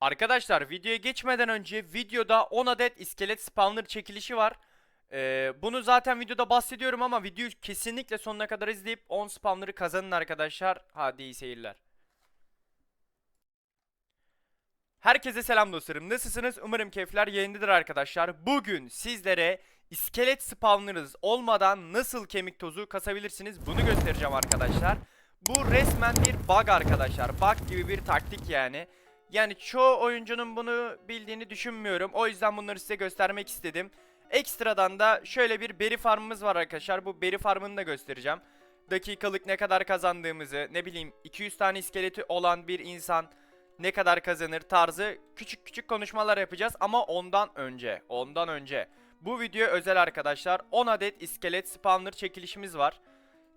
Arkadaşlar videoya geçmeden önce videoda 10 adet iskelet spawner çekilişi var. Ee, bunu zaten videoda bahsediyorum ama videoyu kesinlikle sonuna kadar izleyip 10 spawner'ı kazanın arkadaşlar. Hadi iyi seyirler. Herkese selam dostlarım. Nasılsınız? Umarım keyifler yayındadır arkadaşlar. Bugün sizlere iskelet spawnlarınız olmadan nasıl kemik tozu kasabilirsiniz bunu göstereceğim arkadaşlar. Bu resmen bir bug arkadaşlar. Bug gibi bir taktik yani. Yani çoğu oyuncunun bunu bildiğini düşünmüyorum. O yüzden bunları size göstermek istedim. Ekstradan da şöyle bir beri farmımız var arkadaşlar. Bu beri farmını da göstereceğim. Dakikalık ne kadar kazandığımızı, ne bileyim 200 tane iskeleti olan bir insan ne kadar kazanır tarzı küçük küçük konuşmalar yapacağız ama ondan önce, ondan önce bu video özel arkadaşlar 10 adet iskelet spawner çekilişimiz var.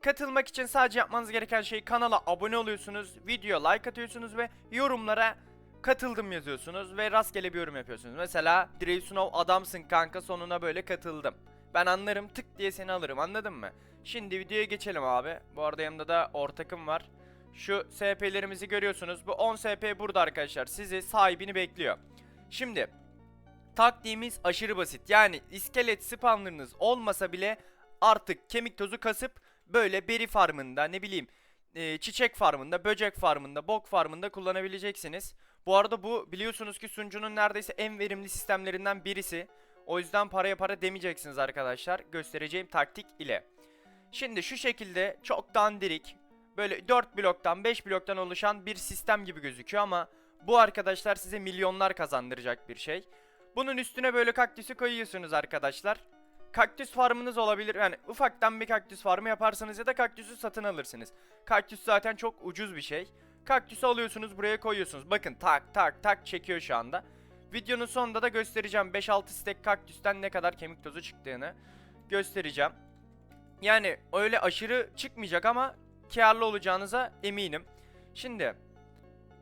Katılmak için sadece yapmanız gereken şey kanala abone oluyorsunuz, video like atıyorsunuz ve yorumlara katıldım yazıyorsunuz ve rastgele bir yorum yapıyorsunuz. Mesela Dreysunov adamsın kanka sonuna böyle katıldım. Ben anlarım tık diye seni alırım anladın mı? Şimdi videoya geçelim abi. Bu arada yanımda da ortakım var. Şu SP'lerimizi görüyorsunuz. Bu 10 SP burada arkadaşlar. Sizi sahibini bekliyor. Şimdi taktiğimiz aşırı basit. Yani iskelet spawnlarınız olmasa bile artık kemik tozu kasıp böyle beri farmında ne bileyim çiçek farmında, böcek farmında, bok farmında kullanabileceksiniz. Bu arada bu biliyorsunuz ki sunucunun neredeyse en verimli sistemlerinden birisi. O yüzden paraya para demeyeceksiniz arkadaşlar. Göstereceğim taktik ile. Şimdi şu şekilde çok dandirik, böyle 4 bloktan 5 bloktan oluşan bir sistem gibi gözüküyor ama bu arkadaşlar size milyonlar kazandıracak bir şey. Bunun üstüne böyle kaktüsü koyuyorsunuz arkadaşlar. Kaktüs farmınız olabilir. Yani ufaktan bir kaktüs farmı yaparsınız ya da kaktüsü satın alırsınız. Kaktüs zaten çok ucuz bir şey. Kaktüsü alıyorsunuz buraya koyuyorsunuz. Bakın tak tak tak çekiyor şu anda. Videonun sonunda da göstereceğim 5-6 stek kaktüsten ne kadar kemik tozu çıktığını göstereceğim. Yani öyle aşırı çıkmayacak ama karlı olacağınıza eminim. Şimdi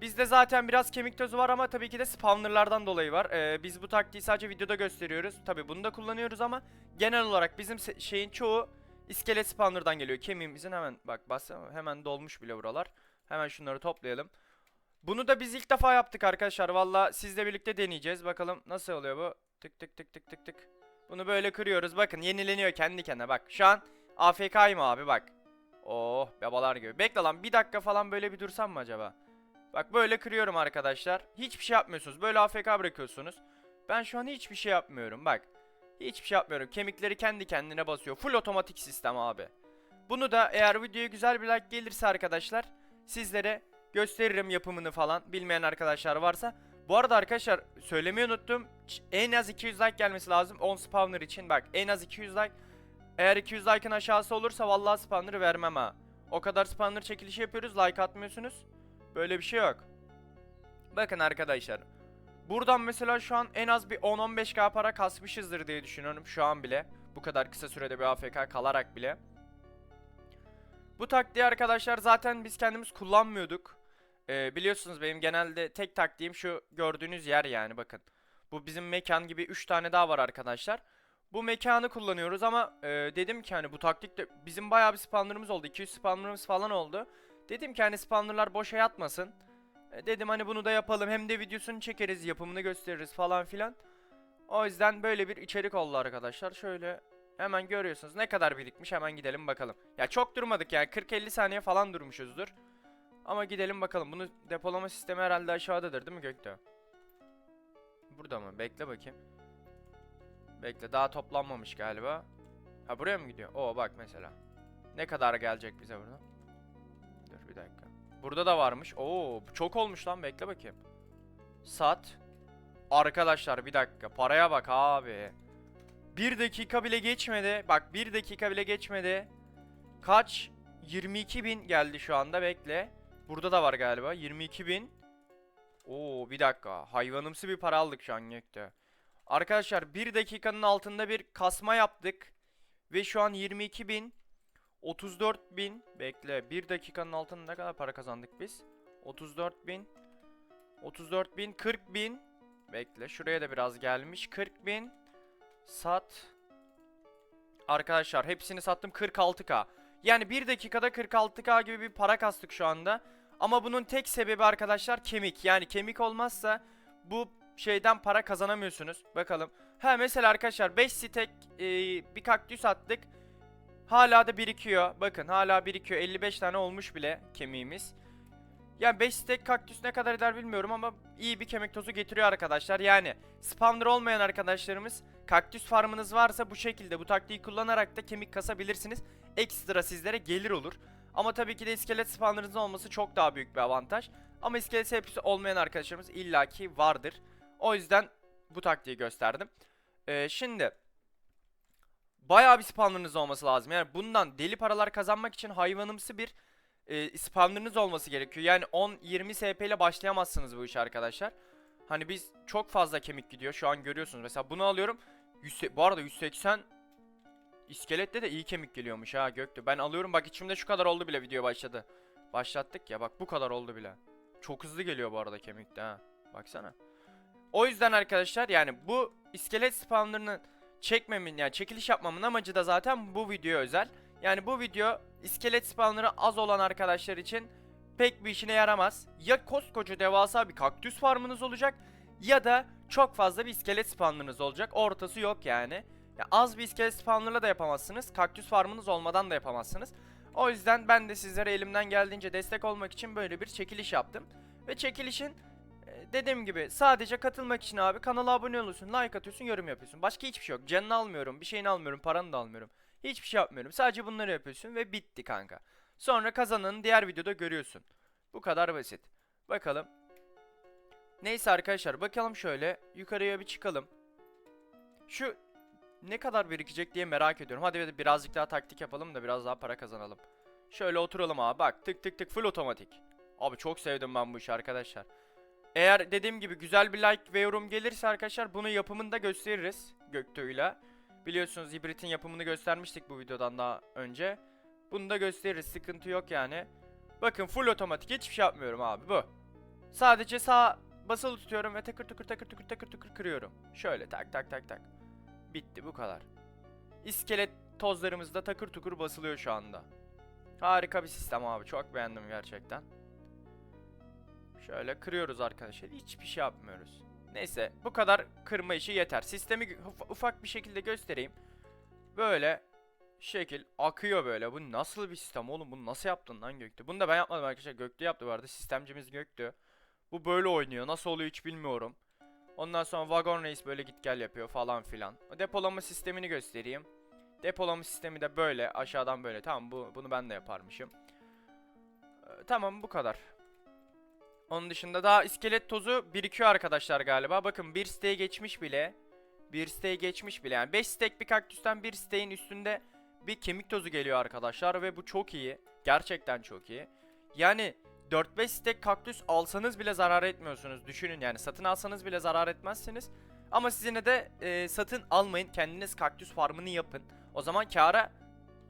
bizde zaten biraz kemik tozu var ama tabii ki de spawnerlardan dolayı var. Ee, biz bu taktiği sadece videoda gösteriyoruz. Tabii bunu da kullanıyoruz ama genel olarak bizim şeyin çoğu iskelet spawner'dan geliyor. Kemiğimizin hemen bak bas hemen dolmuş bile buralar. Hemen şunları toplayalım. Bunu da biz ilk defa yaptık arkadaşlar. Valla sizle birlikte deneyeceğiz. Bakalım nasıl oluyor bu. Tık tık tık tık tık tık. Bunu böyle kırıyoruz. Bakın yenileniyor kendi kendine. Bak şu an AFK'yım abi bak. Oh babalar gibi. Bekle lan bir dakika falan böyle bir dursam mı acaba? Bak böyle kırıyorum arkadaşlar. Hiçbir şey yapmıyorsunuz. Böyle AFK bırakıyorsunuz. Ben şu an hiçbir şey yapmıyorum bak. Hiçbir şey yapmıyorum. Kemikleri kendi kendine basıyor. Full otomatik sistem abi. Bunu da eğer videoya güzel bir like gelirse arkadaşlar sizlere gösteririm yapımını falan. Bilmeyen arkadaşlar varsa. Bu arada arkadaşlar söylemeyi unuttum. En az 200 like gelmesi lazım 10 spawner için. Bak en az 200 like. Eğer 200 like'ın aşağısı olursa vallahi spawner'ı vermem ha. O kadar spawner çekilişi yapıyoruz like atmıyorsunuz. Böyle bir şey yok. Bakın arkadaşlar. Buradan mesela şu an en az bir 10-15k para kasmışızdır diye düşünüyorum şu an bile. Bu kadar kısa sürede bir AFK kalarak bile. Bu taktiği arkadaşlar zaten biz kendimiz kullanmıyorduk. Ee, biliyorsunuz benim genelde tek taktiğim şu gördüğünüz yer yani bakın. Bu bizim mekan gibi 3 tane daha var arkadaşlar. Bu mekanı kullanıyoruz ama e, dedim ki hani bu taktikte bizim bayağı bir spawnerımız oldu. 200 spawnerımız falan oldu. Dedim ki hani spawnerlar boşa yatmasın. E, dedim hani bunu da yapalım hem de videosunu çekeriz yapımını gösteririz falan filan. O yüzden böyle bir içerik oldu arkadaşlar. Şöyle hemen görüyorsunuz ne kadar birikmiş hemen gidelim bakalım. Ya çok durmadık yani 40-50 saniye falan durmuşuzdur. Ama gidelim bakalım. Bunu depolama sistemi herhalde aşağıdadır değil mi Gökte? Burada mı? Bekle bakayım. Bekle daha toplanmamış galiba. Ha buraya mı gidiyor? Oo bak mesela. Ne kadar gelecek bize burada? Dur bir dakika. Burada da varmış. Oo çok olmuş lan bekle bakayım. Sat. Arkadaşlar bir dakika paraya bak abi. Bir dakika bile geçmedi. Bak bir dakika bile geçmedi. Kaç? 22 bin geldi şu anda bekle. Burada da var galiba 22 bin. Oo bir dakika hayvanımsı bir para aldık şu an Gökte. Arkadaşlar bir dakikanın altında bir kasma yaptık. Ve şu an 22 bin 34 bin bekle bir dakikanın altında ne kadar para kazandık biz 34 bin 34 bin 40 bin bekle şuraya da biraz gelmiş 40 bin sat arkadaşlar hepsini sattım 46k yani bir dakikada 46k gibi bir para kastık şu anda ama bunun tek sebebi arkadaşlar kemik yani kemik olmazsa bu şeyden para kazanamıyorsunuz. Bakalım. Ha mesela arkadaşlar 5 stek e, bir kaktüs attık. Hala da birikiyor. Bakın hala birikiyor. 55 tane olmuş bile kemiğimiz. Yani 5 stek kaktüs ne kadar eder bilmiyorum ama iyi bir kemik tozu getiriyor arkadaşlar. Yani spawner olmayan arkadaşlarımız kaktüs farmınız varsa bu şekilde bu taktiği kullanarak da kemik kasabilirsiniz. Ekstra sizlere gelir olur. Ama tabii ki de iskelet spawnerınızın olması çok daha büyük bir avantaj. Ama iskelet hepsi olmayan arkadaşlarımız illaki vardır. O yüzden bu taktiği gösterdim. Ee, şimdi bayağı bir spawnerınız olması lazım. Yani bundan deli paralar kazanmak için hayvanımsı bir e, spawnerınız olması gerekiyor. Yani 10-20 SP ile başlayamazsınız bu işe arkadaşlar. Hani biz çok fazla kemik gidiyor. Şu an görüyorsunuz. Mesela bunu alıyorum. 100, bu arada 180 iskelette de iyi kemik geliyormuş ha Göktü. Ben alıyorum bak içimde şu kadar oldu bile video başladı. Başlattık ya bak bu kadar oldu bile. Çok hızlı geliyor bu arada kemikte ha. Baksana. O yüzden arkadaşlar yani bu iskelet spawnlarını çekmemin yani çekiliş yapmamın amacı da zaten bu video özel. Yani bu video iskelet spawnları az olan arkadaşlar için pek bir işine yaramaz. Ya koskoca devasa bir kaktüs farmınız olacak ya da çok fazla bir iskelet spawnlarınız olacak. Ortası yok yani. Ya az bir iskelet spawnlarla da yapamazsınız. Kaktüs farmınız olmadan da yapamazsınız. O yüzden ben de sizlere elimden geldiğince destek olmak için böyle bir çekiliş yaptım. Ve çekilişin e, dediğim gibi sadece katılmak için abi kanala abone oluyorsun, like atıyorsun, yorum yapıyorsun. Başka hiçbir şey yok. Canını almıyorum, bir şeyini almıyorum, paranı da almıyorum. Hiçbir şey yapmıyorum. Sadece bunları yapıyorsun ve bitti kanka. Sonra kazananı diğer videoda görüyorsun. Bu kadar basit. Bakalım. Neyse arkadaşlar bakalım şöyle yukarıya bir çıkalım. Şu ne kadar birikecek diye merak ediyorum. Hadi birazcık daha taktik yapalım da biraz daha para kazanalım. Şöyle oturalım abi bak tık tık tık full otomatik. Abi çok sevdim ben bu işi arkadaşlar. Eğer dediğim gibi güzel bir like ve yorum gelirse arkadaşlar bunu yapımını da gösteririz Göktuğ'yla. Biliyorsunuz hibritin yapımını göstermiştik bu videodan daha önce. Bunu da gösteririz sıkıntı yok yani. Bakın full otomatik hiçbir şey yapmıyorum abi bu. Sadece sağ basılı tutuyorum ve takır takır takır takır takır takır kırıyorum. Şöyle tak tak tak tak. Bitti bu kadar. İskelet tozlarımız da takır tukur basılıyor şu anda. Harika bir sistem abi çok beğendim gerçekten. Şöyle kırıyoruz arkadaşlar hiçbir şey yapmıyoruz. Neyse bu kadar kırma işi yeter. Sistemi uf- ufak bir şekilde göstereyim. Böyle şekil akıyor böyle. Bu nasıl bir sistem oğlum? Bunu nasıl yaptın lan Göktü? Bunu da ben yapmadım arkadaşlar. Göktü yaptı bu arada. Sistemcimiz Göktü. Bu böyle oynuyor. Nasıl oluyor hiç bilmiyorum. Ondan sonra Wagon Race böyle git gel yapıyor falan filan. Depolama sistemini göstereyim. Depolama sistemi de böyle aşağıdan böyle. Tamam bu bunu ben de yaparmışım. Ee, tamam bu kadar. Onun dışında daha iskelet tozu birikiyor arkadaşlar galiba. Bakın bir siteye geçmiş bile. Bir siteye geçmiş bile. Yani 5 stek bir kaktüsten bir siteyin üstünde bir kemik tozu geliyor arkadaşlar. Ve bu çok iyi. Gerçekten çok iyi. Yani 4-5 stek kaktüs alsanız bile zarar etmiyorsunuz. Düşünün yani satın alsanız bile zarar etmezsiniz. Ama siz yine de e, satın almayın. Kendiniz kaktüs farmını yapın. O zaman kâra...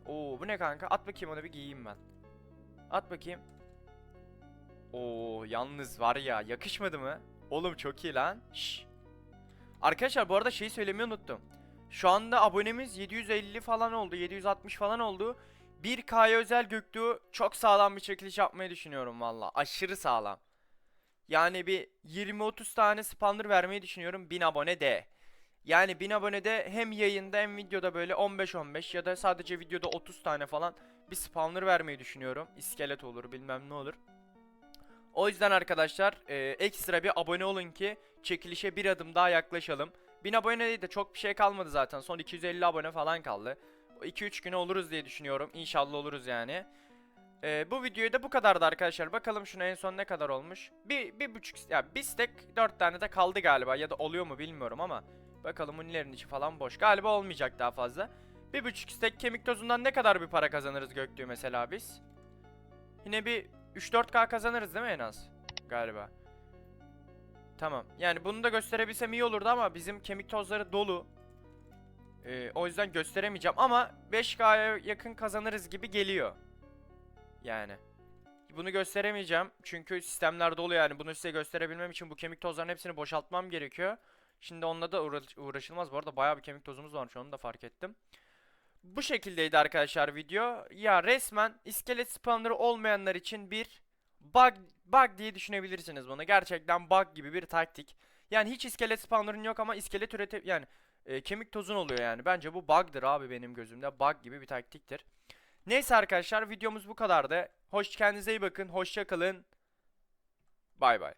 Oo bu ne kanka? At bakayım onu bir giyeyim ben. At bakayım. Oo yalnız var ya yakışmadı mı? Oğlum çok iyi lan. Şş. Arkadaşlar bu arada şeyi söylemeyi unuttum. Şu anda abonemiz 750 falan oldu. 760 falan oldu. 1K'ya özel Göktuğ çok sağlam bir çekiliş yapmayı düşünüyorum valla. Aşırı sağlam. Yani bir 20-30 tane spawner vermeyi düşünüyorum 1000 abone de. Yani 1000 abonede hem yayında hem videoda böyle 15-15 ya da sadece videoda 30 tane falan bir spawner vermeyi düşünüyorum. İskelet olur bilmem ne olur. O yüzden arkadaşlar e, ekstra bir abone olun ki çekilişe bir adım daha yaklaşalım. 1000 abone de çok bir şey kalmadı zaten. Son 250 abone falan kaldı. 2-3 güne oluruz diye düşünüyorum. İnşallah oluruz yani. E, bu videoyu da bu kadardı arkadaşlar. Bakalım şuna en son ne kadar olmuş. Bir, bir buçuk, ya bir stack 4 tane de kaldı galiba. Ya da oluyor mu bilmiyorum ama. Bakalım unilerin içi falan boş. Galiba olmayacak daha fazla. Bir buçuk stack kemik tozundan ne kadar bir para kazanırız Göktüğ mesela biz? Yine bir 3-4k kazanırız değil mi en az? Galiba. Tamam. Yani bunu da gösterebilsem iyi olurdu ama bizim kemik tozları dolu. Ee, o yüzden gösteremeyeceğim ama 5k'ya yakın kazanırız gibi geliyor. Yani. Bunu gösteremeyeceğim çünkü sistemler dolu yani. Bunu size gösterebilmem için bu kemik tozlarının hepsini boşaltmam gerekiyor. Şimdi onunla da uğra- uğraşılmaz. Bu arada bayağı bir kemik tozumuz varmış onu da fark ettim. Bu şekildeydi arkadaşlar video. Ya resmen iskelet spawner'ı olmayanlar için bir bug bug diye düşünebilirsiniz bunu. Gerçekten bug gibi bir taktik. Yani hiç iskelet spawner'ın yok ama iskelet ürete yani e, kemik tozun oluyor yani. Bence bu bug'dır abi benim gözümde. Bug gibi bir taktiktir. Neyse arkadaşlar videomuz bu kadardı. Hoş kendinize iyi bakın. Hoşça kalın. Bay bay.